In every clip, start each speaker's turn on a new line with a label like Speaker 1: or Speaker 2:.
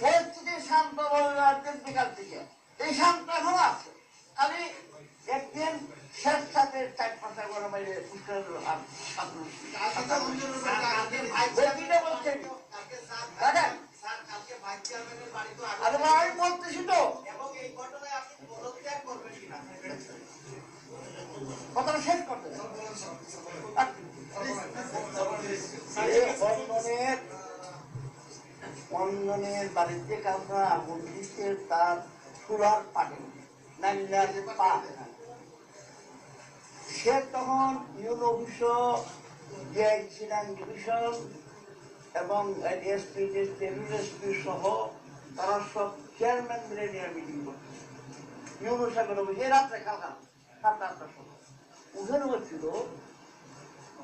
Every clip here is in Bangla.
Speaker 1: পরিস্থিতি শান্ত হয়ে আসছে বিকাল থেকে এই শান্ত এখনও আছে। আমি একদিন শেষ সাথে চার পাঁচটা গরম বাইরে বলছেন দেখেন আমি বলতেছি তো। কথাটা শেষ করতে। অন্যনের বাড়িতে কাউকে আগুন তার চুলার পানি নাইলার পা সে তখন ইউন অফিস ডিআইসিরান ডিভিশন এবং এসপি এসপি সহ তারা সব চেয়ারম্যান মিলে নিয়ে মিটিং করছে ইউনো সাহেবের অফিসে রাত্রে কালকা সাতটা আটটার সময়। ওখানে হচ্ছিল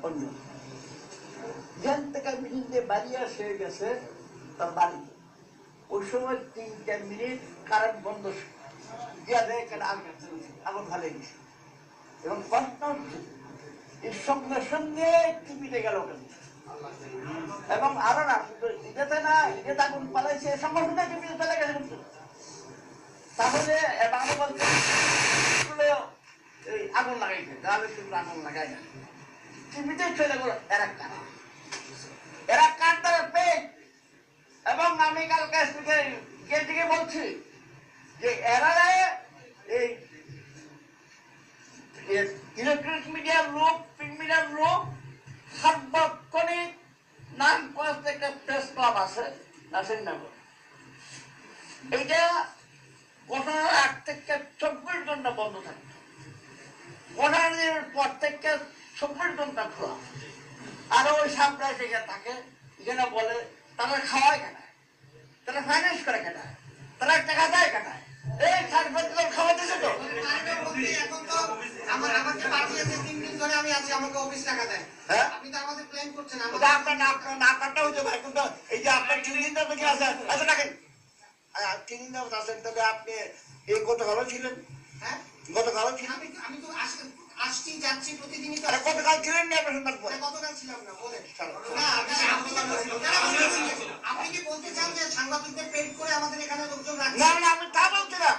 Speaker 1: অন্য। যেখান থেকে মিটিং দিয়ে বাড়ি আসে গেছে তার বাড়ি। ওই সময় তিন চার মিনিট কারেন্ট বন্ধ। দিয়া কেন আগুন ভালো গেছে এবং কষ্ট এর সঙ্গে সঙ্গে গেল এবং আরও না শুধু না আগুন পালাইছে গেছে কিন্তু। তাহলে বাংলা আগুন লাগাইছে গ্রামের স্কুলে আগুন লাগাই না। টিভিতে চলে গেল এরা কারা এরা কার পেয়ে এবং আমি কালকে স্পিকে গেটিকে বলছি, যে এরা এই ইলেকট্রনিক মিডিয়ার লোক প্রিন্ট মিডিয়ার লোক, সার্বক্ষণিক নাম পাঁচ একটা প্রেস ক্লাব আছে, নাসিরনগর। এইটা ঘটনার আগ থেকে চব্বিশ ঘণ্টা বন্ধ থাকে। ঘটনার পর থেকে চব্বিশ ঘণ্টা খোলা। আরও ওই সেখানে থাকে, এখানে বলে তারা খাওয়ায় কেনায় তারা ফাইন্যান্স করে কেনায় তারা টাকা দেয় কেনায় এই সার্টিফিকেট খাওয়া দিছে তো
Speaker 2: এখন তো আমার আমাকে তিন দিন ধরে আমি আছি আমাকে অফিস টাকা দেয়
Speaker 1: হ্যাঁ?
Speaker 2: আপনি তো আমাদের প্ল্যান করছেন
Speaker 1: ওটা আপনার না আপনার না আপনারটা হইতে পারে কিন্তু এই যে আপনার তিন দিন ধরে কি আছে আচ্ছা রাখেন তিন দিন ধরে আছেন তবে আপনি এই গতকালও ছিলেন
Speaker 2: হ্যাঁ
Speaker 1: গতকালও ছিলেন
Speaker 2: আমি আমি তো আস- আসছি যাচ্ছি প্রতিদিনই তো
Speaker 1: গতকাল ছিলেন না আপনার সন্ধ্যার পরে
Speaker 2: গতকাল ছিলাম না বলেন না আপনি আপনি কি- বলতে চান যে সাংবাদিকদের পেড করে আমাদের এখানে লোকজন রাখছে
Speaker 1: না না আমি তা বলছি না